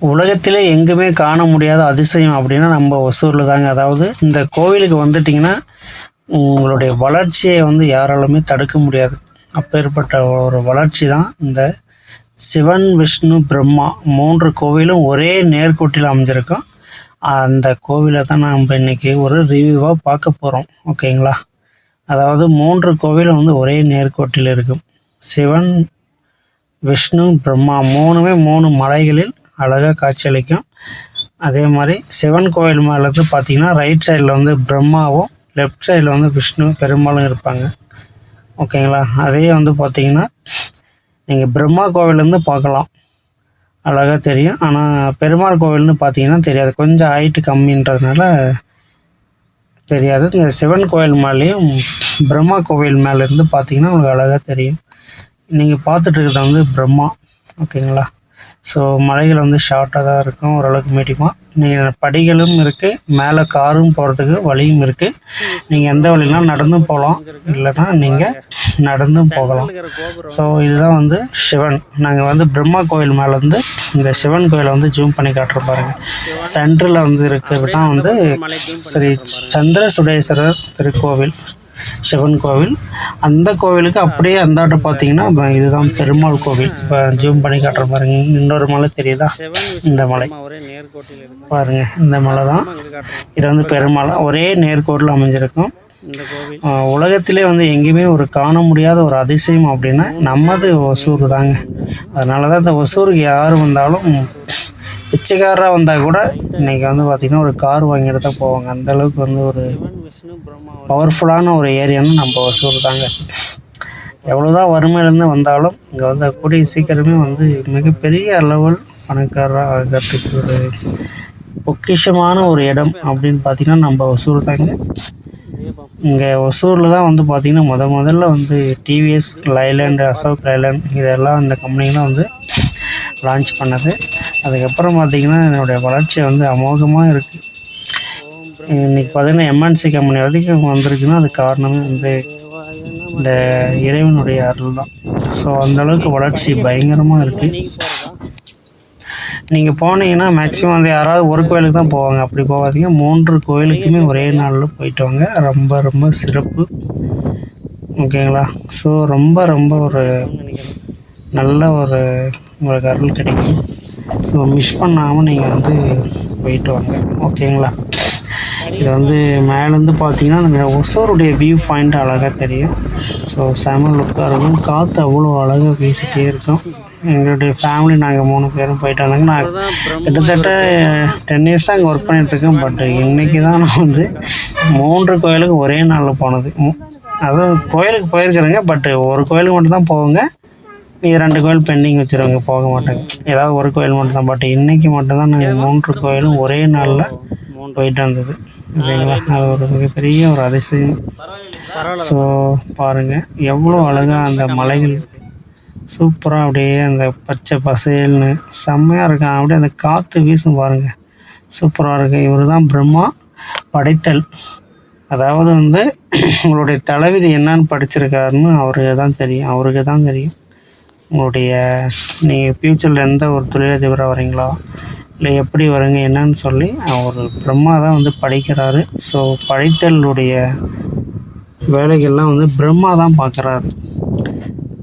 உலகத்திலே எங்குமே காண முடியாத அதிசயம் அப்படின்னா நம்ம ஒசூரில் தாங்க. அதாவது இந்த கோவிலுக்கு வந்துட்டிங்கன்னா உங்களுடைய வளர்ச்சியை வந்து யாராலுமே தடுக்க முடியாது. அப்பேற்பட்ட ஒரு வளர்ச்சி தான் இந்த சிவன் விஷ்ணு பிரம்மா மூன்று கோவிலும் ஒரே நேர்கோட்டில் அமைஞ்சிருக்கும். அந்த கோவிலை தான் நம்ம இன்னைக்கு ஒரு ரிவ்யூவாக பார்க்க போகிறோம் ஓகேங்களா? அதாவது மூன்று கோவிலும் வந்து ஒரே நேர்கோட்டில் இருக்கும். சிவன் விஷ்ணு பிரம்மா மூணுமே மூணு மலைகளில் அழகாக காட்சியளிக்கும். அதே மாதிரி சிவன் கோயில் மேலே இருந்து பார்த்தீங்கன்னா ரைட் சைடில் வந்து பிரம்மாவும் லெஃப்ட் சைடில் வந்து விஷ்ணு பெருமாளும் இருப்பாங்க. ஓகேங்களா? அதே வந்து பார்த்தீங்கன்னா நீங்கள் பிரம்மா கோவிலேருந்து பார்க்கலாம். அழகாக தெரியும். ஆனால் பெருமாள் கோவில்னு பார்த்தீங்கன்னா தெரியாது. கொஞ்சம் ஹைட்டு கம்மின்றதுனால தெரியாது. இந்த சிவன் கோவில் மேலேயும் பிரம்மா கோவில் மேலேருந்து பார்த்தீங்கன்னா உங்களுக்கு அழகாக தெரியும். நீங்கள் பார்த்துட்டு இருக்கிறது வந்து பிரம்மா. ஓகேங்களா? ஸோ மலைகள் வந்து ஷார்ட்டாக தான் இருக்கும் ஓரளவுக்கு மீடியமாக நீங்கள் படிகளும் இருக்குது மேலே காரும் போகிறதுக்கு வழியும் இருக்குது நீங்கள் எந்த வழிலாம் நடந்தும் போகலாம் இல்லைன்னா நீங்கள் நடந்தும் போகலாம். ஸோ இதுதான் வந்து சிவன். நாங்கள் வந்து பிரம்மா கோயில் மேலேருந்து இந்த சிவன் கோயிலை வந்து ஜூம் பண்ணி காட்டுற பாருங்க. சென்டரில் வந்து இருக்கிறது தான் வந்து ஸ்ரீ சந்திர சுடேஸ்வரர் திருக்கோவில். சிவன் கோவில். அந்த கோவிலுக்கு அப்படியே அந்தாட்ட பார்த்தீங்கன்னா இதுதான் பெருமாள் கோவில். இப்போ ஜூம் பண்ணி காட்டுற பாருங்க. இன்னொரு மலை தெரியுதா? இந்த மலை. பாருங்க இந்த மலை தான். இது வந்து பெருமாள். ஒரே நேர்கோட்டில் அமைஞ்சிருக்கும். உலகத்திலே வந்து எங்கேயுமே ஒரு காண முடியாத ஒரு அதிசயம் அப்படின்னா நமது ஒசூர் தாங்க. அதனால தான் இந்த ஒசூருக்கு யார் வந்தாலும் பிச்சைக்காரராக வந்தால் கூட இன்றைக்கி வந்து பார்த்திங்கன்னா ஒரு கார் வாங்கிட்டு தான் போவாங்க. அந்த அளவுக்கு வந்து ஒரு பவர்ஃபுல்லான ஒரு ஏரியான்னு நம்ம ஒசூர் தாங்க எவ்வளோதான் வறுமையிலேருந்து வந்தாலும் இங்கே வந்து கூடிய சீக்கிரமே வந்து மிகப்பெரிய லெவல் பணக்காரராக ஆகிறதுக்கு ஒரு பொக்கிஷமான ஒரு இடம் அப்படின்னு பார்த்தீங்கன்னா நம்ம ஒசூர் தாங்க. இங்கே ஒசூரில் தான் வந்து பார்த்திங்கன்னா முத முதல்ல வந்து டிவிஎஸ் லைலேண்ட் அசோக் லைலேண்ட் இதெல்லாம் இந்த கம்பெனிலாம் வந்து லான்ச் பண்ணது. அதுக்கப்புறம் பார்த்திங்கன்னா என்னுடைய வளர்ச்சி வந்து அமோகமாக இருக்குது இன்னைக்கு பார்த்தீங்கன்னா எம்என்சி கம்பெனி வரைக்கும் வந்திருக்குன்னா அது காரணமே வந்து இந்த இறைவனுடைய அருள் தான். ஸோ அந்தளவுக்கு வளர்ச்சி பயங்கரமாக இருக்குது நீங்கள் போனீங்கன்னா மேக்ஸிமம் வந்து யாராவது ஒரு கோயிலுக்கு தான் போவாங்க. அப்படி போகாதீங்க. மூன்று கோயிலுக்குமே ஒரே நாளில் போயிட்டு வாங்க. ரொம்ப ரொம்ப சிறப்பு. ஓகேங்களா? ஸோ ரொம்ப ரொம்ப ஒரு நல்ல ஒரு உங்களுக்கு அருள் கிடைக்கும். ஸோ மிஸ் பண்ணாமல் நீங்கள் வந்து போயிட்டு வாங்க. ஓகேங்களா? இது வந்து மேலேருந்து பார்த்தீங்கன்னா அந்த ஒசூருடைய வியூ பாயிண்ட் அழகாக தெரியும். ஸோ செம லுக்காக இருக்கும். காற்று அவ்வளோ அழகாக வீசிட்டே இருக்கும். எங்களுடைய ஃபேமிலி நாங்கள் மூணு பேரும் போயிட்டு வந்தாங்க. நான் கிட்டத்தட்ட டென் இயர்ஸாக அங்கே ஒர்க் பண்ணிகிட்ருக்கேன் பட் இன்றைக்கி தான் நான் வந்து மூன்று கோயிலுக்கு ஒரே நாளில் போனது. அதாவது கோயிலுக்கு போயிருக்கிறேங்க. பட் ஒரு கோயிலுக்கு மட்டும் தான் போவாங்க. மீதி ரெண்டு கோயில் பெண்டிங் வச்சுருவாங்க. போக மாட்டாங்க. ஏதாவது ஒரு கோயில் மட்டும் தான். பட் இன்றைக்கி மட்டும்தான் நாங்கள் மூன்று கோயிலும் ஒரே நாளில் போயிட்டு வந்தது. இல்லைங்களா? அது ஒரு மிகப்பெரிய ஒரு அதிசயம். ஸோ பாருங்கள் எவ்வளோ அழகாக அந்த மலைகள் சூப்பராக அப்படியே அந்த பச்சை பசேல்னு செம்மையாக இருக்கான் அப்படியே அந்த காற்று வீசும் பாருங்கள் சூப்பராக இருக்கு. இவர் தான் பிரம்மா படைத்தல். அதாவது வந்து உங்களுடைய தலைவிதி என்னன்னு படிச்சிருக்காருன்னு அவருக்கு தான் தெரியும். அவருக்கு தான் தெரியும். உங்களுடைய நீங்கள் ஃப்யூச்சரில் எந்த ஒரு தொழிலதிபராக வரீங்களா இல்லை எப்படி வரீங்க என்னன்னு சொல்லி அவர் பிரம்மா தான் வந்து படிக்கிறாரு. ஸோ படைத்தலுடைய வேலைகள்லாம் வந்து பிரம்மா தான் பார்க்குறாரு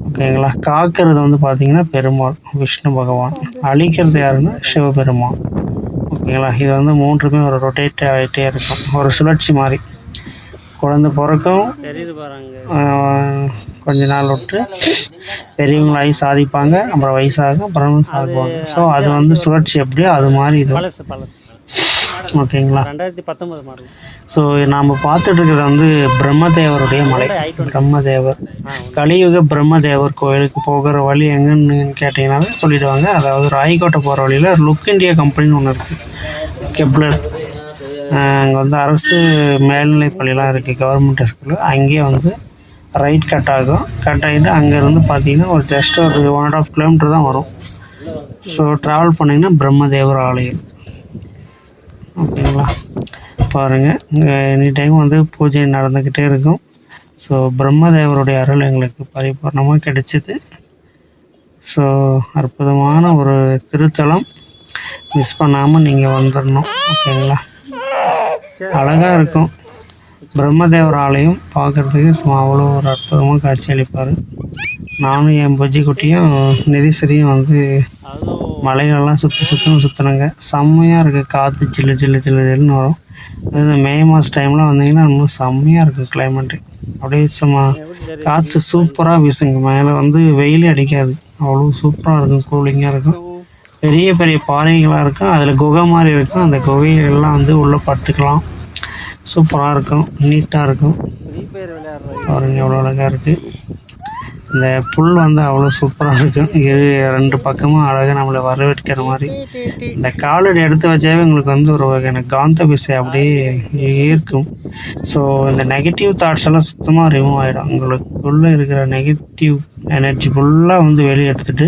ஓகேங்களா காக்கிறது வந்து பார்த்தீங்கன்னா பெருமாள் விஷ்ணு பகவான். அழிக்கிறது யாருன்னா சிவபெருமான். ஓகேங்களா இது வந்து மூன்றுமே ஒரு ரொட்டேட் ஆகிட்டே இருக்கும். ஒரு சுழற்சி மாதிரி. குழந்தை பிறக்கும் கொஞ்ச நாள் விட்டு பெரியவங்களாகி சாதிப்பாங்க அப்புறம் வயசாகும் அப்புறம் சாகுவாங்க ஸோ அது வந்து சுழற்சி எப்படியோ அது மாதிரி இது. ஓகேங்களா? ரெண்டாயிரத்தி பத்தொன்பது மாடல். ஸோ நாம் பார்த்துட்டு இருக்கிறது வந்து பிரம்மதேவருடைய மலை. பிரம்மதேவர். கலியுக பிரம்மதேவர் கோயிலுக்கு போகிற வழி எங்கன்னு கேட்டிங்கனாவே சொல்லிடுவாங்க. அதாவது ராய்கோட்டை போகிற வழியில் லுக் இந்தியா கம்பெனின்னு ஒன்று இருக்குது கெப்லர் அங்கே வந்து அரசு மேல்நிலைப் பள்ளிலாம் இருக்குது கவர்மெண்ட் ஸ்கூலு. அங்கேயே வந்து ரைட் கட் ஆகும். கட் ஆகிட்டு அங்கேருந்து பார்த்தீங்கன்னா ஒரு ஜஸ்ட் ஒரு ஒன் அண்ட் ஆஃப் கிலோமீட்டர் தான் வரும். ஸோ ட்ராவல் பண்ணிங்கன்னா பிரம்மதேவர் ஆலயம். ஓகேங்களா? பாருங்கள் இங்கே எனி டைம் வந்து பூஜை நடந்துக்கிட்டே இருக்கும். ஸோ பிரம்மதேவருடைய அருள் எங்களுக்கு பரிபூர்ணமாக கிடைச்சிது. ஸோ அற்புதமான ஒரு திருத்தலம் மிஸ் பண்ணாமல் நீங்கள் வந்துடணும் ஓகேங்களா? அழகாக இருக்கும். பிரம்மதேவர் ஆலயம் பார்க்குறதுக்கு சும்மா அவ்வளோ ஒரு அற்புதமாக காட்சி அளிப்பார். நானும் என் பொஜ்ஜி குட்டியும் நெரிசரியும் வந்து மலைகளெல்லாம் சுற்றி சுற்றணும் சுற்றினங்க செம்மையாக இருக்குது காற்று சில்லு சில்லு சில்லு சில்லுன்னு வரும். அது இந்த மே மாதம் டைமில் வந்தீங்கன்னா ரொம்ப செம்மையாக இருக்குது கிளைமேட்டு அப்படியே சும்மா காற்று சூப்பராக வீசுங்க. மேலே வந்து வெயிலே அடிக்காது. அவ்வளோ சூப்பராக இருக்கும் கூலிங்காக இருக்கும். பெரிய பெரிய பாறைகளாக இருக்கும். அதில் குகை மாதிரி இருக்கும். அந்த குகையெல்லாம் வந்து உள்ளே படுத்துக்கலாம். சூப்பராக இருக்கும் நீட்டாக இருக்கும். பாருங்கள் எவ்வளோ அழகாக இருக்குது இந்த புல் வந்து அவ்வளோ சூப்பராக இருக்கும். இரு ரெண்டு பக்கமும் அழகாக நம்மளை வரவேற்கிற மாதிரி. இந்த காலடி எடுத்து வச்சாவே உங்களுக்கு வந்து ஒரு வகையான காந்த பிசை அப்படியே ஈர்க்கும். ஸோ இந்த நெகட்டிவ் தாட்ஸ் எல்லாம் சுத்தமாக ரிமூவ் ஆகிடும் உங்களுக்குள்ளே இருக்கிற நெகட்டிவ் எனர்ஜி ஃபுல்லாக வந்து வெளியே எடுத்துகிட்டு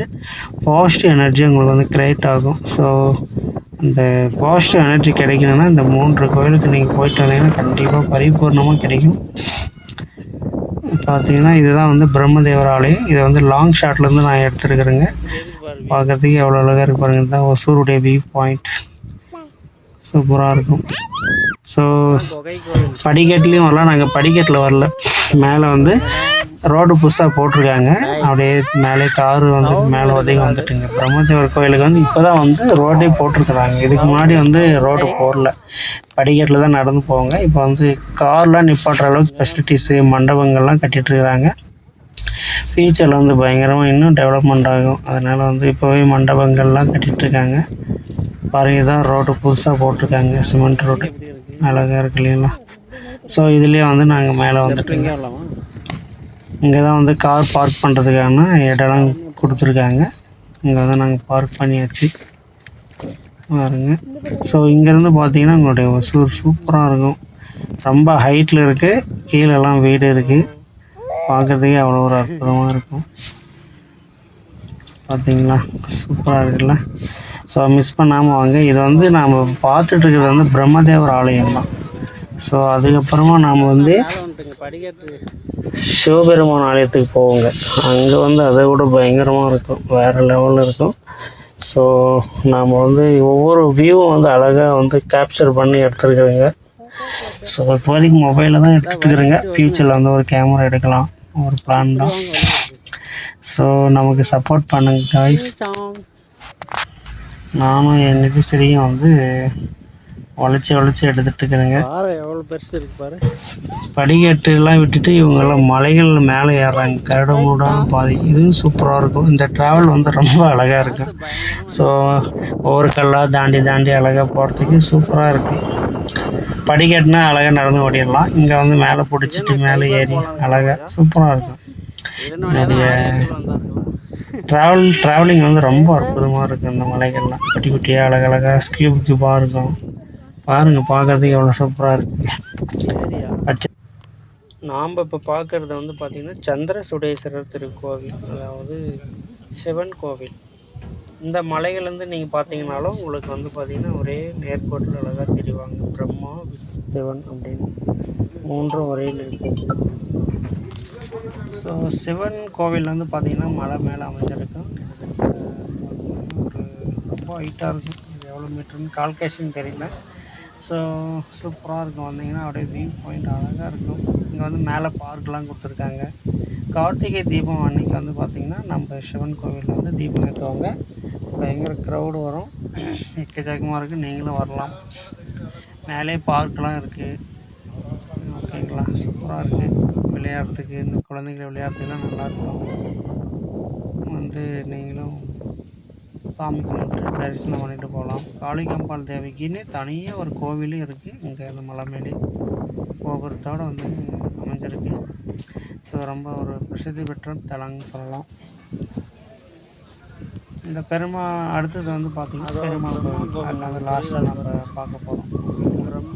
பாசிட்டிவ் எனர்ஜி உங்களுக்கு வந்து க்ரியேட் ஆகும். ஸோ இந்த பாசிட்டிவ் எனர்ஜி கிடைக்கணும்னா இந்த மூன்று கோயிலுக்கு நீங்கள் போயிட்டு வந்தீங்கன்னா கண்டிப்பாக பரிபூர்ணமாக கிடைக்கும். பார்த்தீங்கன்னா இதுதான் வந்து பிரம்மதேவர் ஆலயம் இதை வந்து லாங் ஷாட்லேருந்து நான் எடுத்துருக்குறேங்க. பார்க்குறதுக்கு எவ்வளோ அழகாக இருக்கு பாருங்க. இதுதான் ஒசூருடைய வியூ பாயிண்ட் சூப்பராக இருக்கும். ஸோ புகை படிக்கட்டுலேயும் வரலாம். நாங்கள் படிக்கட்டில் வரல. மேலே வந்து ரோடு புதுசாக போட்டிருக்காங்க. அப்படியே மேலே காரு வந்து மேலே உதவி வந்துட்டுங்க. பிரம்மதேவர் கோயிலுக்கு வந்து இப்போ தான் வந்து ரோடே போட்டிருக்கிறாங்க. இதுக்கு முன்னாடி வந்து ரோடு போடல. படிக்கட்டில் தான் நடந்து போவாங்க. இப்போ வந்து கார்லாம் நிப்பாட்டுற அளவுக்கு ஃபெசிலிட்டிஸு மண்டபங்கள்லாம் கட்டிட்டு இருக்கிறாங்க ஃபியூச்சரில் வந்து பயங்கரமாக இன்னும் டெவலப்மெண்ட் ஆகும். அதனால் வந்து இப்போவே மண்டபங்கள்லாம் கட்டிட்டு இருக்காங்க. பாருங்க தான் ரோடு புதுசாக போட்டிருக்காங்க. Cement road. அழகாக இருக்கு இல்லைங்களா? ஸோ இதுலேயே வந்து நாங்கள் மேலே வந்துட்டோங்க. இங்கே தான் வந்து கார் பார்க் பண்ணுறதுக்கான இடம்லாம் கொடுத்துருக்காங்க. இங்கே வந்து நாங்கள் பார்க் பண்ணியாச்சு. பாருங்க. ஸோ இங்கேருந்து பார்த்தீங்கன்னா உங்களுடைய ஒசூர் சூப்பராக இருக்கும். ரொம்ப ஹைட்டில் இருக்குது கீழெல்லாம் வீடு இருக்குது பார்க்குறதுக்கே அவ்வளோ ஒரு அற்புதமாக இருக்கும். பார்த்தீங்களா சூப்பராக இருக்குல்ல? ஸோ மிஸ் பண்ணாமல் வாங்க. இதை வந்து நாம் பார்த்துட்ருக்கிறது வந்து பிரம்மதேவர் ஆலயம் தான் ஸோ அதுக்கப்புறமா நாம் வந்து சிவபெருமான் ஆலயத்துக்கு போவோங்க. அங்கே வந்து அதை விட பயங்கரமாக இருக்கும். வேறு லெவலில் இருக்கும். ஸோ நாம் வந்து ஒவ்வொரு வியூவும் வந்து அழகாக வந்து கேப்சர் பண்ணி எடுத்துருக்குறேங்க. ஸோ இப்போதைக்கு மொபைலில் தான் எடுத்துட்டுருக்குறேங்க ஃப்யூச்சரில் வந்து ஒரு கேமரா எடுக்கலாம். ஒரு பிளான் தான். ஸோ நமக்கு சப்போர்ட் பண்ணுங்க காய்ஸ் நானும் என் நிதிசரியும் வந்து உழைச்சி உழைச்சி எடுத்துட்டு இருக்கிறேங்க பாறை எவ்வளோ பெருசு இருக்கு பாரு. படிக்கட்டுலாம் விட்டுட்டு இவங்கெல்லாம் மலைகள் மேலே ஏறுறாங்க. கரடுமுரடான பாதை. இதுவும் சூப்பராக இருக்கும். இந்த ட்ராவல் வந்து ரொம்ப அழகாக இருக்கும். ஸோ ஒவ்வொரு கல்லாக தாண்டி தாண்டி அழகாக போகிறதுக்கு சூப்பராக இருக்குது படிக்கட்டுனா அழகாக நடந்து ஓடிடலாம். இங்கே வந்து மேலே பிடிச்சிட்டு மேலே ஏறி அழகாக சூப்பராக இருக்கும். என்னுடைய ட்ராவல் ட்ராவலிங் வந்து ரொம்ப அற்புதமாக இருக்கும் இந்த மலைகள்லாம். குட்டி குட்டியாக அழகழகாக ஸ்கியூப் கியூபாக இருக்கும். பாருங்கள் பார்க்குறதுக்கு எவ்வளோ சூப்பராக இருக்குது பச்சை நாம் இப்போ பார்க்குறது வந்து பார்த்திங்கன்னா சந்திர சுடேஸ்வரர் திருக்கோவில் அதாவது சிவன் கோவில். இந்த மலைகள்லேருந்து நீங்கள் பார்த்தீங்கனாலும் உங்களுக்கு வந்து பார்த்திங்கன்னா ஒரே நேர்கோட்டில் அழகாக தெரிவாங்க. பிரம்மா சிவன் அப்படின்னு மூன்றும் ஒரே நேர்கோட்டில் ஸோ சிவன் கோவில் வந்து பார்த்திங்கன்னா மலை மேலே அமைஞ்சிருக்கும். கிட்டத்தட்ட ஒரு ரொம்ப ஹைட்டாக இருக்கும். எவ்வளோ மீட்டர்னு கால்குலேஷன் தெரியல. ஸோ சூப்பராக இருக்கும். வந்தீங்கன்னா அப்படியே வியூ பாயிண்ட் அழகாக இருக்கும். இங்கே வந்து மேலே பார்க்கெலாம் கொடுத்துருக்காங்க. கார்த்திகை தீபம் அன்னைக்கு வந்து பார்த்திங்கன்னா நம்ம சிவன் கோவிலில் வந்து தீபம் ஏற்றுவாங்க பயங்கர க்ரௌடு வரும். எக்கச்சக்கமாக இருக்குது நீங்களும் வரலாம். மேலே பார்க்கெலாம் இருக்குது ஓகேங்களா சூப்பராக இருக்குது விளையாடுறதுக்கு இந்த குழந்தைங்களை விளையாடுறதுக்குலாம் நல்லாயிருக்கும் வந்து நீங்களும் சாமி கும்பிட்டு தரிசனம் பண்ணிட்டு போகலாம். காளிகம்பாள் தேவிக்குன்னு தனியாக ஒரு கோவிலும் இருக்குது இங்கே இந்த மலை மேலே கோபுரத்தோடு வந்து அமைஞ்சிருக்கு. ஸோ ரொம்ப ஒரு பிரசித்தி பெற்ற தலம்னு சொல்லலாம். இந்த பெருமா அடுத்தது வந்து பார்த்திங்கன்னா பெருமாள் கோவில். லாஸ்ட்டாக நம்ம பார்க்க போகிறோம்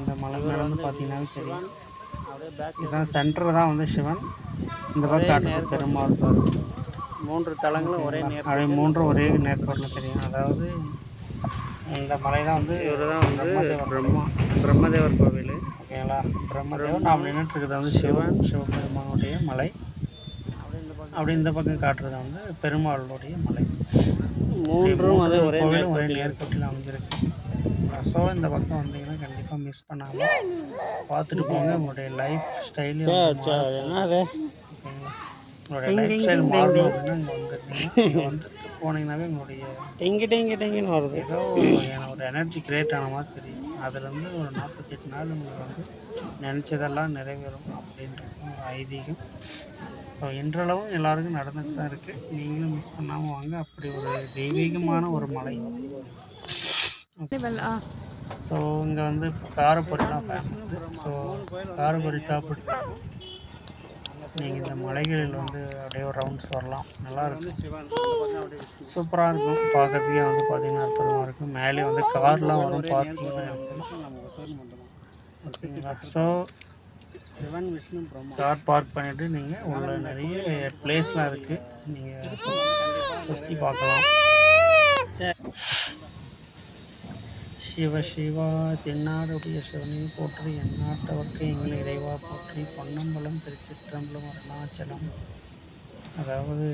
இந்த மலை மேலே வந்து பார்த்தீங்கன்னாவே தெரியும். இதுதான் சென்டர் தான் வந்து சிவன். இந்த பக்கம் பெருமாள் மூன்று தலங்களும் ஒரே நேர் அப்படியே மூன்றும் ஒரே நேர்கோட்டில் தெரியும். அதாவது இந்த மலை தான் வந்து இதுதான் வந்து பிரம்மதேவர் பிரம்மா பிரம்மதேவர் கோவில். ஓகேங்களா? பிரம்மதேவன் நாம் நின்றுட்டு இருக்கிறது வந்து சிவன் சிவபெருமானுடைய மலை. அப்படியே இந்த பக்கம் அப்படி இந்த பக்கம் காட்டுறது வந்து பெருமாளுடைய மலை. மூன்றும் அதே ஒரே கோவிலும் ஒரே நேர்கோட்டில் அமைஞ்சிருக்கு. ஸோ இந்த பக்கம் வந்தீங்கன்னா கண்டிப்பாக மிஸ் பண்ணாமல் பார்த்துட்டு போங்க. உங்களுடைய லைஃப் ஸ்டைலே என்னது? ஓகேங்களா? உங்களுடைய லைஃப் ஸ்டைல் மாறணும் அப்படின்னா இங்கே வந்துருக்கீங்க. இங்கே வந்துட்டு போனீங்கன்னாவே உங்களுடைய டெங்கி டெங்கி டெங்கின்னு வருது. ஏதோ ஒரு எனர்ஜி கிரியேட் ஆன மாதிரி தெரியும் அதுலேருந்து ஒரு நாற்பத்தெட்டு நாள் உங்களுக்கு வந்து நினச்சதெல்லாம் நிறைவேறும் அப்படின்றது ஒரு ஐதீகம். ஸோ இன்றளவும் எல்லாருக்கும் நடந்துட்டு தான் இருக்குது நீங்களும் மிஸ் பண்ணாமல் வாங்க. அப்படி ஒரு தெய்வீகமான ஒரு மலை. ஸோ இங்கே வந்து காரப்பொரிலாம் ஃபேமஸ்ஸு ஸோ காரப்பொரி சாப்பிட்டு நீங்கள் இந்த மலைகளில் வந்து அப்படியே ஒரு ரவுண்ட்ஸ் வரலாம். நல்லாயிருக்கும் சூப்பராக இருக்கும். பார்க்கறதுக்கே வந்து பார்த்தீங்கன்னா அற்புதமாக இருக்கும். மேலே வந்து கார்லாம் வரும் பார்க்கிங்லாம் ஓகேங்களா so Sivan Vishnu Brahma. Car park பண்ணிவிட்டு நீங்கள் உள்ள நிறைய பிளேஸ்லாம் இருக்குது நீங்கள் சுற்றி பார்க்கலாம். சிவ சிவா தென்னாடுடைய சிவனை போற்றி எந்நாட்டவர்க்கு எங்கள் இறைவா போற்றி பொன்னம்பலம் திருச்சிற்றம்பலம் அருணாச்சலம். அதாவது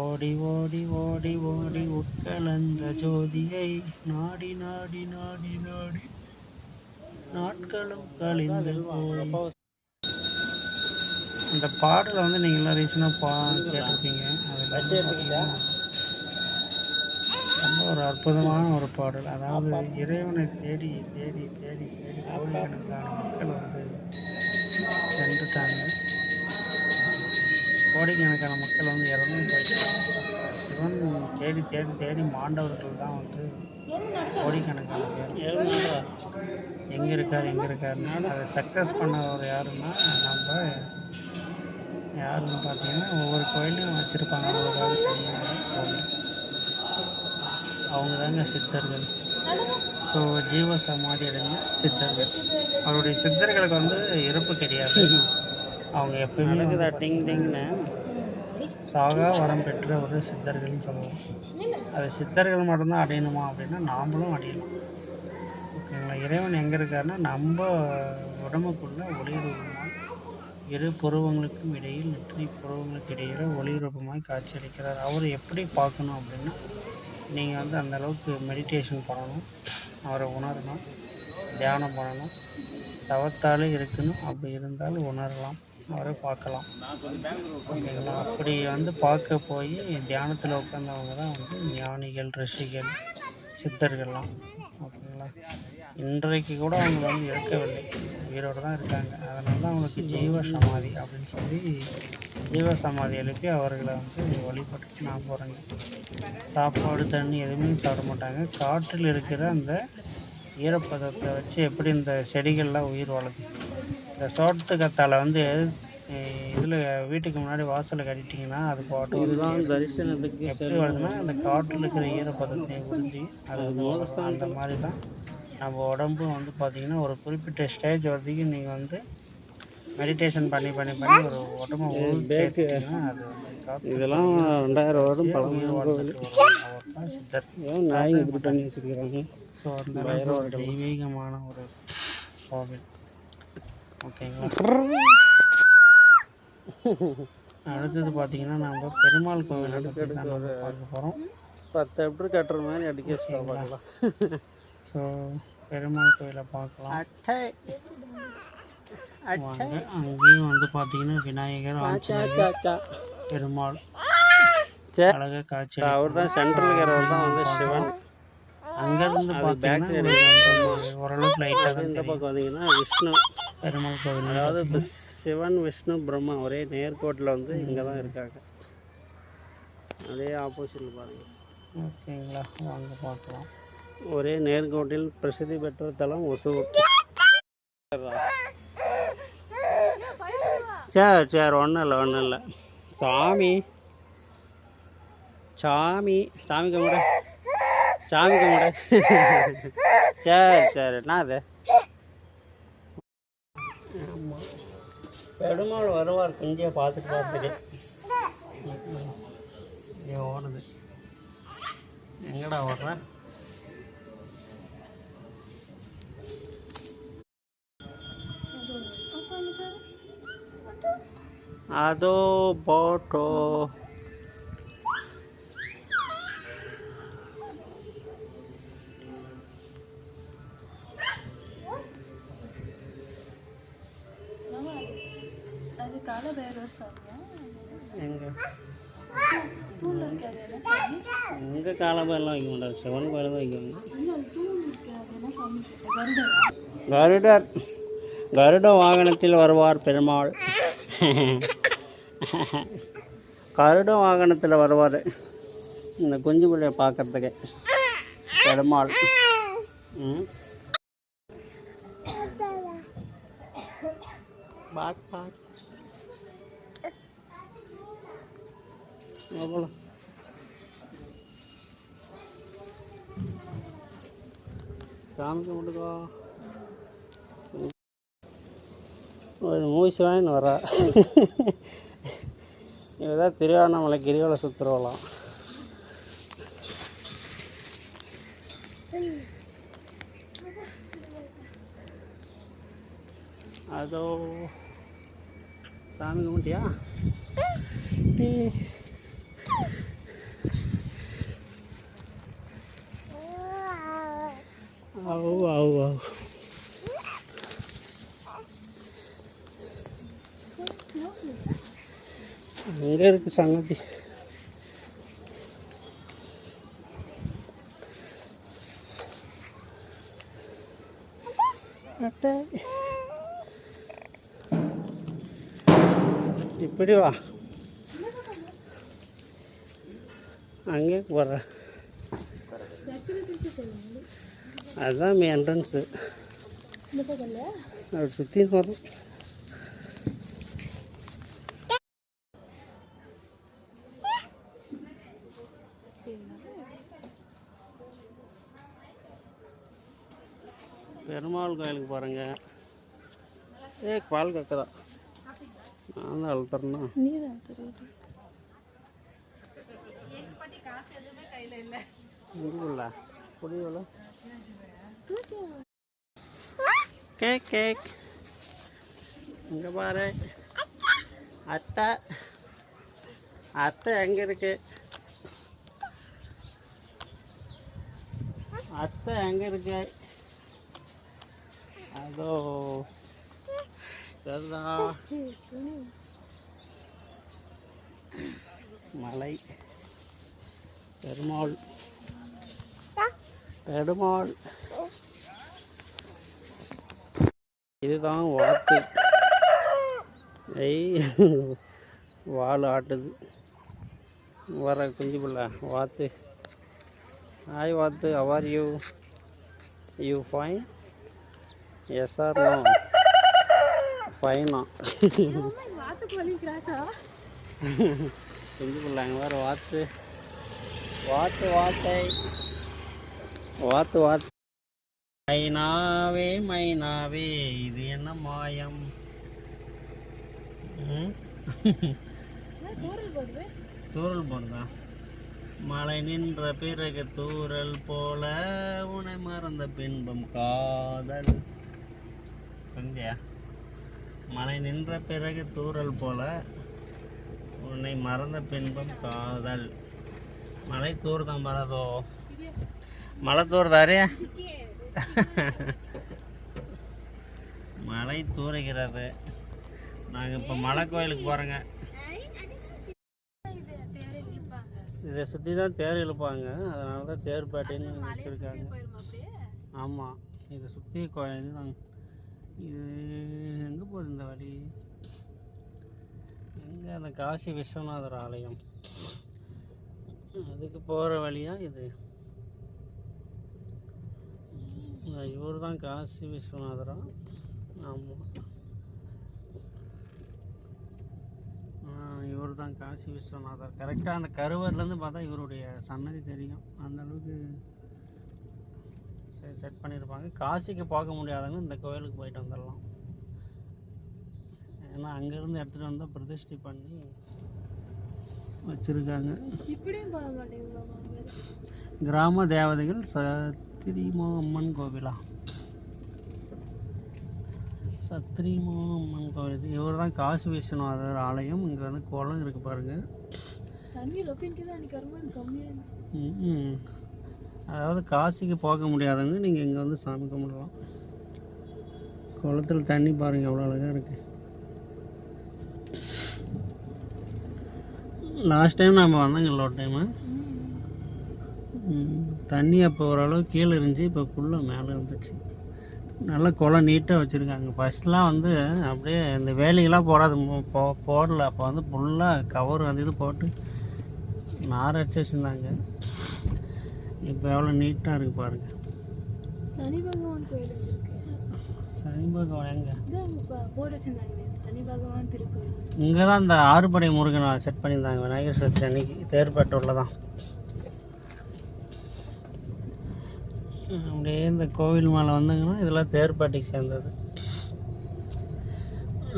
ஓடி ஓடி ஓடி ஓடி உட்கலந்த ஜோதியை நாடி நாடி நாடி நாடி நாட்களும் கழிந்து அந்த பாடலை வந்து நீங்களாம் ரீசனாக பா கேட்டிருப்பீங்க. அது ஒரு அற்புதமான ஒரு பாடல். அதாவது இறைவனை தேடி தேடி தேடி தேடி கோடிக்கணக்கான மக்கள் வந்து சென்றுட்டாங்க. கோடிக்கணக்கான மக்கள் வந்து இறந்து போயிட்டாங்க. சிவன் தேடி தேடி தேடி மாண்டவர்கள் தான் வந்து கோடிக்கணக்கான பேர். எங்கே இருக்கார் எங்கே இருக்காருன்னா அதை சக்ஸஸ் பண்ணவர் யாருன்னா நம்ம யாருன்னு பார்த்தீங்கன்னா ஒவ்வொரு கோயிலையும் வச்சுருப்பாங்க. ஒவ்வொரு கோயில் அவங்க தாங்க சித்தர்கள். ஸோ ஜீவ சமாதி அடைஞ்ச சித்தர்கள். அவருடைய சித்தர்களுக்கு வந்து இறப்பு கிடையாது. அவங்க எப்பயுமே டிங் டிங்னு சாகா வரம் பெற்ற ஒரு சித்தர்கள்னு சொல்லுவோம். அது சித்தர்கள் மட்டும்தான் அடையணுமா அப்படின்னா நாமளும் அடையலாம் ஓகேங்களா? இறைவன் எங்கே இருக்காருன்னா நம்ம உடம்புக்குள்ள ஒளிரூபமாய் இரு புருவங்களுக்கும் இடையில் நெற்றி புருவங்களுக்கு இடையில் ஒளிரூபமாய் காட்சியளிக்கிறார் அவர் எப்படி பார்க்கணும் அப்படின்னா நீங்கள் வந்து அந்தளவுக்கு மெடிடேஷன் பண்ணணும். அவரை உணரணும். தியானம் பண்ணணும். தவத்தாலே இருக்கணும் அப்படி இருந்தாலும் உணரலாம். அவரை பார்க்கலாம். ஓகேங்களா? அப்படி வந்து பார்க்க போய் தியானத்தில் உட்காந்தவங்க தான் வந்து ஞானிகள் ரிஷிகள் சித்தர்கள்லாம். ஓகேங்களா? இன்றைக்கு கூட அவங்க வந்து இருக்கவில்லை. உயிரோடு தான் இருக்காங்க. அதனால தான் அவங்களுக்கு ஜீவ சமாதி அப்படின்னு சொல்லி ஜீவ சமாதி எழுப்பி அவர்களை வந்து வழிபட்டு நான் போகிறேங்க சாப்பாடு தண்ணி எதுவுமே சாப்பிட மாட்டாங்க. காற்றில் இருக்கிற அந்த ஈரப்பதத்தை வச்சு எப்படி இந்த செடிகள்லாம் உயிர் வாழுது? இந்த சோத்து கத்தாழை வந்து இதில் வீட்டுக்கு முன்னாடி வாசலில் கட்டிட்டிங்கன்னா அது பாட்டு இதுதான் தரிசனத்துக்கு எப்படி வருதுன்னா அந்த காற்றில் இருக்கிற ஈரப்பதத்தை உறிஞ்சி அது. அந்த மாதிரி தான் நம்ம உடம்பும் வந்து பார்த்திங்கன்னா ஒரு குறிப்பிட்ட ஸ்டேஜ் வரைக்கும் நீங்கள் வந்து மெடிடேஷன் பண்ணி பண்ணி பண்ணி ஒரு உடம்பை அது இதெல்லாம் ரெண்டாயிரம் வருடம் பழமை உயிர் வாழ்ந்துட்டு வரும். அவர் தான் சித்தர். நாய் இப்படி பண்ணி வச்சுருக்கிறாங்க ஸோ அந்த தெய்வீகமான ஒரு கோவில். ஓகேங்களா? அடுத்தது பார்த்தீங்கன்னா நம்ம பெருமாள் கோவில் பார்க்க போகிறோம் பத்து எப்படி கட்டுற மாதிரி அடிக்க பார்க்கலாம். ஸோ பெருமாள் கோயிலை பார்க்கலாம் வாங்க அங்கேயும் வந்து பார்த்தீங்கன்னா விநாயகர் ஆஞ்சநேயர் பெருமாள். அழகாக காட்சி அவர் தான் சென்ட்ரல் இருக்கிறவர் தான் வந்து சிவன். அங்கேருந்து பார்த்தீங்கன்னா ஓரளவுக்கு லைட்டாக தான் இந்த பக்கம் வந்தீங்கன்னா விஷ்ணு. பெருமாள் கோவில் அதாவது இப்ப சிவன் விஷ்ணு பிரம்மா ஒரே நேர்கோட்டில் வந்து இங்கே தான் இருக்காங்க. அதே ஆப்போசிட்டில் பாருங்க. ஓகேங்களா வாங்க பார்க்கலாம். ஒரே நேர்கோட்டில் பிரசித்தி பெற்ற தலம் ஒசூர். சரி சரி ஒன்றும் இல்லை ஒன்றும் இல்லை. சாமி. சாமி. சாமி கும்பிட. சாமி கும்பிட. சரி சரி என்ன அது ஆமாம் பெருமாள் வருவார் குஞ்சியை பார்த்துட்டு பார்த்துட்டு. ஓடுது. எங்கடா ஓடுறேன் அதோ போட்டோ. எங்க? காலபைரெல்லாம் வைக்க மாட்டாங்க சிவன் கோயில் தான் வைக்கணும் கருடர் கருட வாகனத்தில் வருவார் பெருமாள். கருட வாகனத்தில் வருவார். இந்த குஞ்சு பிள்ளைய பார்க்கறதுக்கு. பெருமாள். ம். பாக் அவ்வளோ. சாமி கும்பிடுக்கோ ஒரு மூசி வாங்கின்னு வரா. இவதான் திருவண்ணாமலை கிரிவலை சுற்றுருவலாம் அதோ சாமி கும்பிட்டியா? அங்கே இருக்கு சங்கதி. இப்படி வா. அங்கே போகிற அதுதான் என்ட்ரன்ஸு அப்படி சுற்றி வரும் பெருமாள் கோயிலுக்கு பாருங்க ஏ பால் கக்கதா நான் தான் அழுத்தறேன்னா. நீ தான் கேக் கேக் இங்கே பாரு. அத்தை அத்தை எங்கே இருக்கு? அத்தை எங்கே இருக்கு? அதோ. மலை. பெருமாள். பெருமாள். இதுதான் வாத்து. ஐய் வால் ஆட்டுது. வர குஞ்சு பிள்ளை வாத்து. ஹாய் வாத்து. அவர் you you fine yes or no வலி கிராஸா குஞ்சு பிள்ளைங்க வேறு வாத்து. வாத்து வாத்தை. வாத்து வாத்து. மைனாவே மைனாவே இது என்ன மாயம்? தூரல் போடுது? மழை நின்ற பிறகு தூறல் போல உனை மறந்த பின்பம் காதல். சந்தியா மழை நின்ற பிறகு தூறல் போல உன்னை மறந்த பின்பம் காதல். மழை தூர்தான் பரதோ மழை தூர்தாரே? மழை தூறுகிறது. நாங்கள் இப்போ மலை கோயிலுக்கு போகிறோங்க இதை சுற்றி தான் தேர் இழுப்பாங்க. அதனால தான் தேர்பேட்டைன்னு வச்சுருக்காங்க. ஆமாம் இதை சுற்றி கோயில் இதுதான் இது எங்கே போகுது இந்த வழி? எங்கே அந்த காசி விஸ்வநாதர் ஆலயம்? அதுக்கு போகிற வழியா இது? இவர் தான் காசி விஸ்வநாதரா? ஆமாம் இவர் தான் காசி விஸ்வநாதர். கரெக்டாக அந்த கருவர்லேருந்து பார்த்தா இவருடைய சன்னதி தெரியும். அந்தளவுக்கு செட் பண்ணியிருப்பாங்க காசிக்கு பார்க்க முடியாதவங்க இந்த கோயிலுக்கு போயிட்டு வந்துடலாம் ஏன்னா அங்கேருந்து எடுத்துகிட்டு வந்தால் பிரதிஷ்டை பண்ணி வச்சுருக்காங்க. கிராம தேவதைகள் சத்திரிமோ அம்மன் கோவிலா? சத்திரிமோ அம்மன் கோவில். இவர் தான் காசி விஸ்வநாதர் ஆலயம். இங்கே வந்து குளம் இருக்குது பாருங்கள் தண்ணி ரொப்பின்க்கு தான் அன்றைக்கி வரும்போது கம்மியாக இருந்துச்சு. ம் அதாவது காசிக்கு போக முடியாதவங்க நீங்கள் இங்கே வந்து சாமி கும்பிடலாம். குளத்துல தண்ணி பாருங்கள் எவ்வளோ அழகாக இருக்குது லாஸ்ட் டைம் நம்ம வந்தோங்க ஒரு டைமு தண்ணி அப்போ ஓரளவு கீழே இருந்துச்சு இப்போ ஃபுல்லாக மேலே இருந்துச்சு நல்லா குளம் நீட்டாக வச்சுருக்காங்க. ஃபஸ்ட்லாம் வந்து அப்படியே இந்த வேலிகளாக போடாது போ போடல. அப்போ வந்து ஃபுல்லாக கவர் வந்து இது போட்டு நார் அடிச்சு வச்சுருந்தாங்க. இப்போ எவ்வளோ நீட்டாக இருக்குது பாருங்கள் சனி பகவான் கோயில் சனி பகவான் எங்கே? சனி பகவான் திருக்கோயில். இங்கே தான் இந்த ஆறுபடை முருகனை செட் பண்ணியிருந்தாங்க. விநாயகர் சதுர்த்தி அன்னைக்கு தேர்பேட்டூரில் தான் அப்படியே இந்த கோவில் மேலே வந்தீங்கன்னா இதெல்லாம் தேர்பேட்டைக்கு சேர்ந்தது.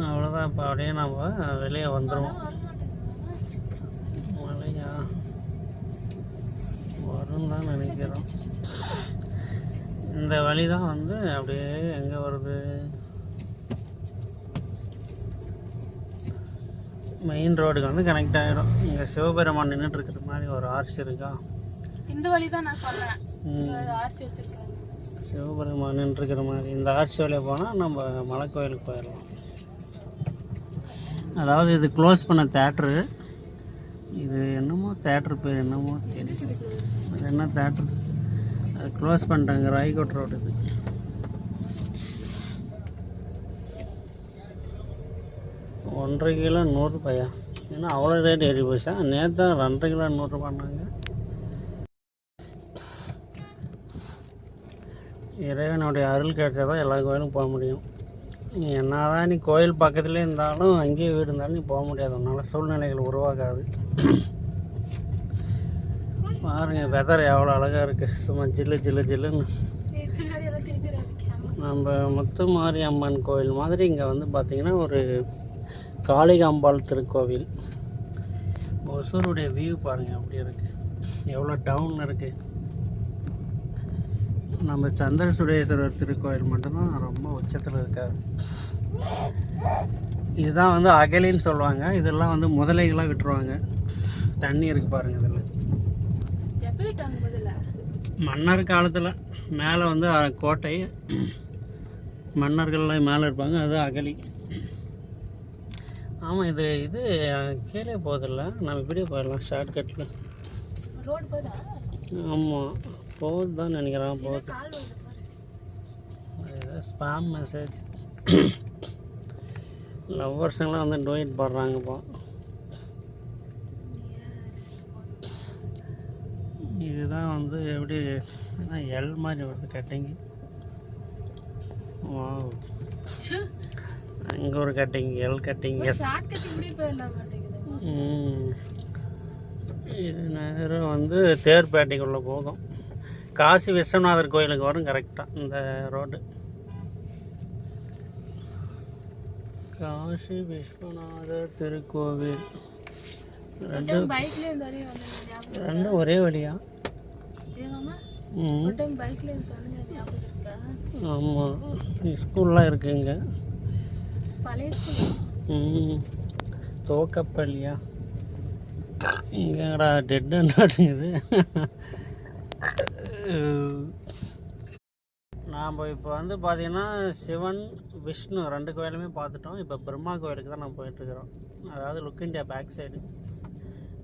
அவ்வளோதான் இப்போ அப்படியே நம்ம வெளியே வந்துடுவோம் வரும் தான் நினைக்கிறோம். இந்த வழி தான் வந்து அப்படியே எங்கே வருது? மெயின் ரோடுக்கு வந்து கனெக்ட் ஆகிடும் இங்கே சிவபெருமான் நின்றுட்டு இருக்கிற மாதிரி ஒரு ஆர்ச் இருக்கா? இந்த வழி தான் நான் சொன்னேன் சிவபெருமான் நின்றுருக்கிற மாதிரி. இந்த ஆர்ச்சி வழியாக போனால் நம்ம மலை கோயிலுக்கு போயிடலாம். அதாவது இது க்ளோஸ் பண்ண தேட்ரு இது என்னமோ தேட்ரு பேர் என்னமோ தெரியும் அது என்ன தேட்ரு அது க்ளோஸ் பண்ணிட்டாங்க ராய்கோட் ரோடு இது. ஒன்றரை கிலோ நூறுரூபாயா ஏன்னா அவ்வளோ ரேட் ஏறி போச்சா? நேற்று ரெண்டரை கிலோ நூறுரூபான்னாங்க இறைவனுடைய அருள் கிடைச்சா தான் எல்லா கோயிலும் போக முடியும். என்னதான் நீ கோயில் பக்கத்துலேயே இருந்தாலும் அங்கேயே வீடு இருந்தாலும் நீ போக முடியாது. உன்னால் சூழ்நிலைகள் உருவாகாது. பாருங்க வெதர் எவ்வளோ அழகாக இருக்குது சும்மா ஜில்லு ஜில்லு ஜில்லுன்னு. நம்ம முத்துமாரி அம்மன் கோயில் மாதிரி இங்கே வந்து பார்த்திங்கன்னா ஒரு காளிகாம்பாள் திருக்கோவில். ஒசூருடைய வியூ பாருங்கள் அப்படி இருக்குது எவ்வளோ டவுன் இருக்குது நம்ம சந்திர சுடேஸ்வரர் திருக்கோயில் மட்டும்தான் ரொம்ப உச்சத்தில் இருக்காரு. இதுதான் வந்து அகலின்னு சொல்லுவாங்க. இதெல்லாம் வந்து முதலைகளாக விட்டுருவாங்க. தண்ணி இருக்குது பாருங்கள் இதில். மன்னர் காலத்தில் மேலே வந்து கோட்டை. மன்னர்கள்லாம் மேலே இருப்பாங்க அது அகலி. ஆமாம் இது இது கீழே போகுதில்ல. நம்ம இப்படியே போயிடலாம் ஷார்ட்கட்டில் ஆமாம் போகுது தான் நினைக்கிறேன் போகுது. ஸ்பாம் மெசேஜ் லவ்வர்ஸுங்களாம் வந்து டொயிட் போடுறாங்கப்பா இதுதான் வந்து எப்படி எல் மாதிரி வருது கட்டிங்கு வாவ் அங்கே ஒரு கட்டிங் எல் கட்டிங் எஸ். இது நேரம் வந்து தேர்பேட்டைக்குள்ளே போகும். காசி விஸ்வநாதர் கோயிலுக்கு வரும் கரெக்டாக இந்த ரோடு காசி விஸ்வநாதர் திருக்கோவில். ரெண்டு டைம் பைக்ல இருந்து வரையும் வந்தேன் ஞாபகம் ரெண்டும் ஒரே வழியா? ஆமாம் ஸ்கூல்லாம் இருக்குது இங்கே. பழைய ஸ்கூல் ம். தோக்கப்பள்ளியா? இங்கடா டெட்டு நாட்டுங்குது நாம் இப்போ வந்து பார்த்தீங்கன்னா சிவன் விஷ்ணு ரெண்டு கோயிலுமே பார்த்துட்டோம் இப்போ பிரம்மா கோயிலுக்கு தான் நம்ம போயிட்டுருக்குறோம் அதாவது லுக் இண்டியா பேக் சைடு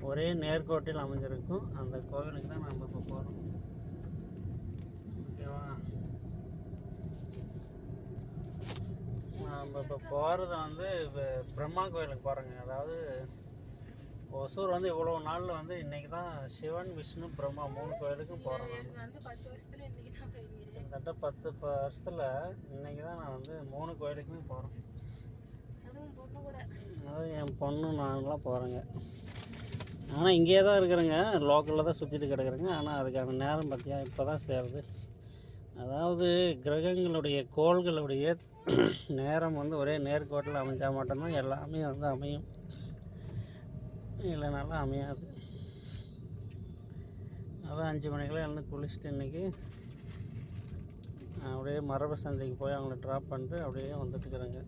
ஒரே நேர்கோட்டில் அமைஞ்சிருக்கும். அந்த கோவிலுக்கு தான் நம்ம இப்போ போகிறோம் ஓகேவா? நம்ம இப்போ போகிறது வந்து இப்போ பிரம்மா கோயிலுக்கு போகிறோங்க அதாவது ஒசூர் வந்து இவ்வளோ நாளில் வந்து இன்றைக்கி தான் சிவன் விஷ்ணு பிரம்மா மூணு கோயிலுக்கும் போகிறோம் கிட்டத்தட்ட பத்து வருஷத்தில் இன்னைக்கு தான் நான் வந்து மூணு கோயிலுக்குமே போகிறேன் அதுவும் என் பொண்ணு நாங்களாம் போகிறேங்க ஆனால் இங்கேயே தான் இருக்கிறேங்க. லோக்கலில் தான் சுற்றிட்டு கிடக்குறேங்க. ஆனால் அதுக்கான நேரம் பார்த்தியா இப்போ தான் சேருது. அதாவது கிரகங்களுடைய கோள்களுடைய நேரம் வந்து ஒரே நேர்கோட்டில் அமைஞ்சால் மட்டும்தான் எல்லாமே வந்து அமையும். இல்லைனாலும் அமையாது. அதான் அஞ்சு மணிக்கெல்லாம் எழுந்து குளிச்சுட்டு இன்றைக்கி அப்படியே மரப சந்தைக்கு போய் அவங்கள ட்ராப் பண்ணிட்டு அப்படியே வந்துட்டுக்கிறேங்க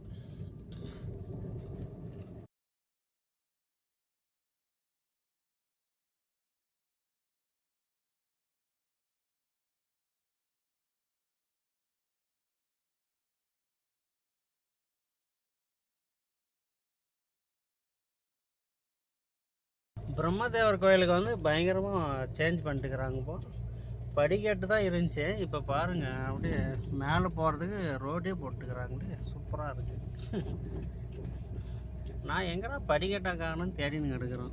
பிரம்மதேவர் கோயிலுக்கு வந்து பயங்கரமாக சேஞ்ச் பண்ணிட்டுக்கிறாங்க இப்போ. படிக்கட்டு தான் இருந்துச்சு. இப்போ பாருங்கள் அப்படியே மேலே போகிறதுக்கு ரோடே போட்டுக்கிறாங்க சூப்பராக இருக்குது நான் எங்கடா படிக்கட்டா காணும்னு தேடின்னு கிடக்குறோம்.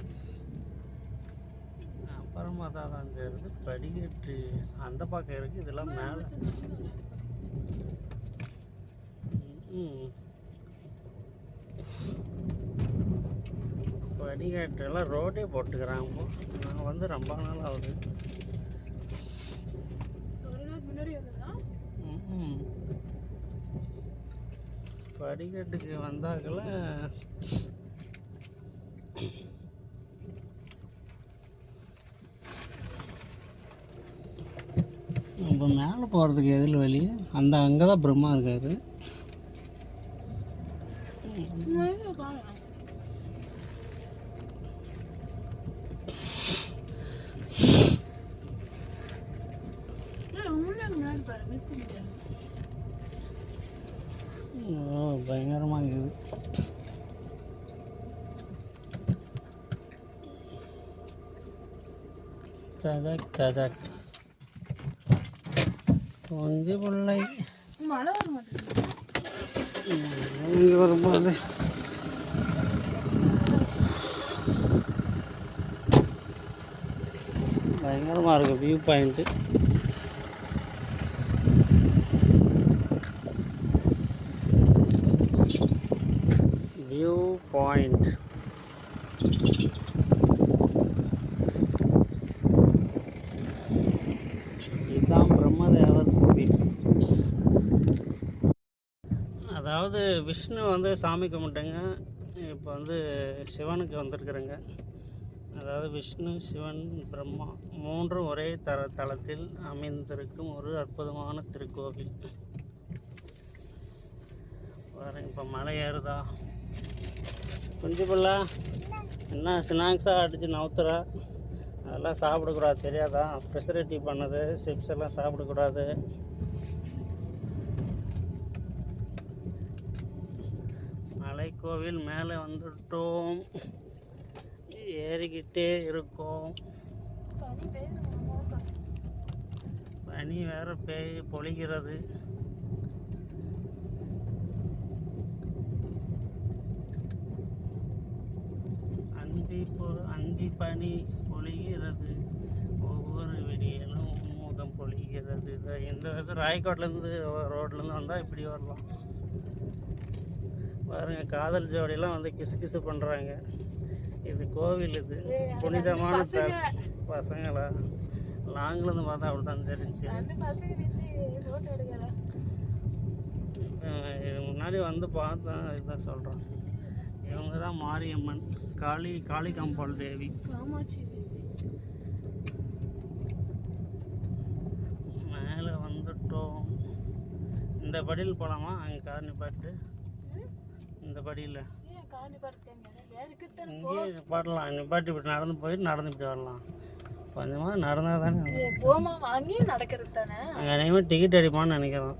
அப்புறமா தான் அங்கே இருக்குது படிக்கட்டு அந்த பக்கம் இருக்குது இதெல்லாம் மேலே. ம். படிக்கட்டெல்லாம் ரோடே போட்டுக்கிறாங்க. நான் வந்து ரொம்ப நாள் ஆகுது. படிக்கட்டுக்கு வந்தாக்கல. இப்போ மேலே போகிறதுக்கு எதில் வழி? அந்த அங்கே தான் பிரம்மா இருக்காரு நான் எங்க காணோம் ஏய், முன்னாடி முன்னாடி பாரு நிறுத்தி முடியாது ஓ பயங்கரமாக இருக்குது. ததக் ததக். கொஞ்சி பிள்ளை. மழை வர மாட்டேங்குது வரும்போது பயங்கரமாக இருக்குது வியூ பாயிண்ட்டு வியூ பாயிண்ட் இதுதான் பிரம்மதேவர் கோவில் அதாவது விஷ்ணு வந்து சாமி கும்பிட்டேங்க. இப்போ வந்து சிவனுக்கு வந்திருக்குறேங்க. அதாவது விஷ்ணு சிவன் பிரம்மா மூன்றும் ஒரே தர தளத்தில் அமைந்திருக்கும் ஒரு அற்புதமான திருக்கோவில். பாருங்க இப்போ மலை ஏறுதா? குஞ்சு பிள்ளை என்ன ஸ்நாக்ஸாக அடித்து நவுத்துறா. அதெல்லாம் சாப்பிடக்கூடாது தெரியாதா? ப்ரெசரேட்டிவ் பண்ணது சிப்ஸ் எல்லாம் சாப்பிடக்கூடாது மலைக்கோவில் மேலே வந்துட்டோம். ஏறிக்கிட்டே இருக்கோம். பனி வேறு பனி வேற பெய் பொழிகிறது. அந்தி அந்தி பனி பொழிகிறது. ஒவ்வொரு விடியலும் முகம் பொழிகிறது. இத- இந்த இது ராயக்கோட்லேருந்து ரோட்லேருந்து வந்தால் இப்படி வரலாம். பாருங்க காதல் ஜோடியெல்லாம் வந்து கிசு கிசு பண்ணுறாங்க இது கோவில் இது. புனிதமான த பசங்களா? லாங்கிலேருந்து பார்த்தா அப்படி தான் தெரிஞ்சு இது முன்னாடி வந்து பார்த்தேன் இதுதான் சொல்கிறேன் இவங்க தான் மாரியம்மன். காளி காளி காம்பாள் தேவி. காமாட்சி தேவி. மேலே வந்துட்டோம். இந்த படியில் போகலாமா அங்கே கார் நிப்பாட்டு. இந்த படியில். இங்கே நிப்பாட்டலாம். நிப்பாட்டி இப்படி நடந்து போயிட்டு நடந்து இப்படி வரலாம். கொஞ்சமாக நடந்தால் தானே போமா அங்கேயும் நடக்கிறது தானே? அங்கே அநேகமாக டிக்கெட் அடிப்பான்னு நினைக்கிறேன்